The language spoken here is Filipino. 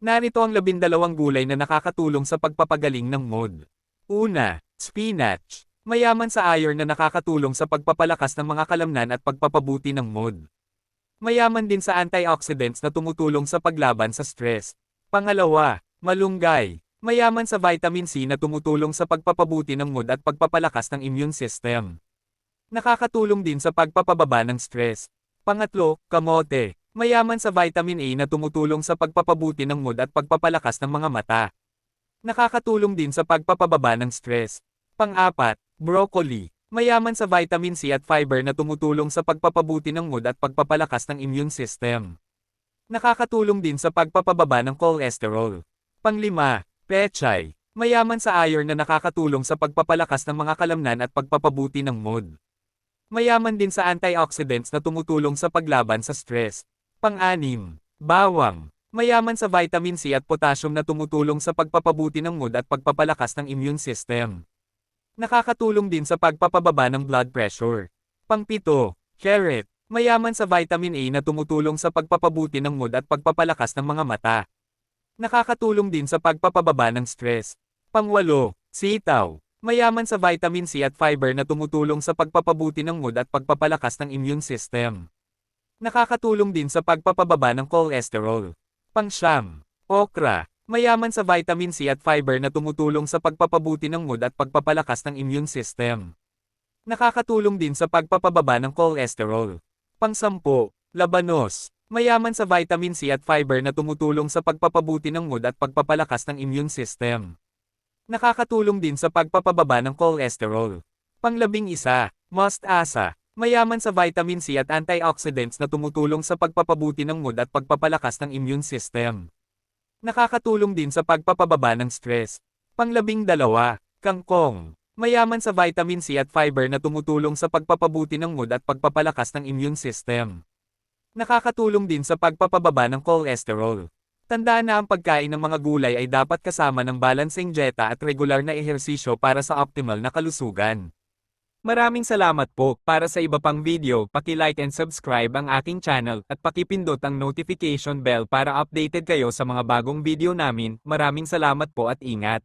Narito ang labindalawang gulay na nakakatulong sa pagpapagaling ng mood. Una, spinach. Mayaman sa iron na nakakatulong sa pagpapalakas ng mga kalamnan at pagpapabuti ng mood. Mayaman din sa antioxidants na tumutulong sa paglaban sa stress. Pangalawa, malunggay. Mayaman sa vitamin C na tumutulong sa pagpapabuti ng mood at pagpapalakas ng immune system. Nakakatulong din sa pagpapababa ng stress. Pangatlo, kamote. Mayaman sa vitamin A na tumutulong sa pagpapabuti ng mood at pagpapalakas ng mga mata. Nakakatulong din sa pagpapababa ng stress. Pang-apat, broccoli. Mayaman sa vitamin C at fiber na tumutulong sa pagpapabuti ng mood at pagpapalakas ng immune system. Nakakatulong din sa pagpapababa ng cholesterol. Panglima, pechay. Mayaman sa iron na nakakatulong sa pagpapalakas ng mga kalamnan at pagpapabuti ng mood. Mayaman din sa antioxidants na tumutulong sa paglaban sa stress. Pang-anim, bawang. Mayaman sa vitamin C at potassium na tumutulong sa pagpapabuti ng mood at pagpapalakas ng immune system. Nakakatulong din sa pagpapababa ng blood pressure. Pangpito, carrot. Mayaman sa vitamin A na tumutulong sa pagpapabuti ng mood at pagpapalakas ng mga mata. Nakakatulong din sa pagpapababa ng stress. Pangwalo, sitaw. Mayaman sa vitamin C at fiber na tumutulong sa pagpapabuti ng mood at pagpapalakas ng immune system. Nakakatulong din sa pagpapababa ng cholesterol. Pangsyam, okra. Mayaman sa vitamin C at fiber na tumutulong sa pagpapabuti ng mood at pagpapalakas ng immune system. Nakakatulong din sa pagpapababa ng cholesterol. Pangsampo, labanos. Mayaman sa vitamin C at fiber na tumutulong sa pagpapabuti ng mood at pagpapalakas ng immune system. Nakakatulong din sa pagpapababa ng cholesterol. Panglabing isa, mustasa. Mayaman sa vitamin C at antioxidants na tumutulong sa pagpapabuti ng mood at pagpapalakas ng immune system. Nakakatulong din sa pagpapababa ng stress. Panglabing dalawa, kangkong. Mayaman sa vitamin C at fiber na tumutulong sa pagpapabuti ng mood at pagpapalakas ng immune system. Nakakatulong din sa pagpapababa ng cholesterol. Tandaan na ang pagkain ng mga gulay ay dapat kasama ng balancing dieta at regular na ehersisyo para sa optimal na kalusugan. Maraming salamat po. Para sa iba pang video, paki-like and subscribe ang aking channel at pakipindot ang notification bell para updated kayo sa mga bagong video namin. Maraming salamat po at ingat.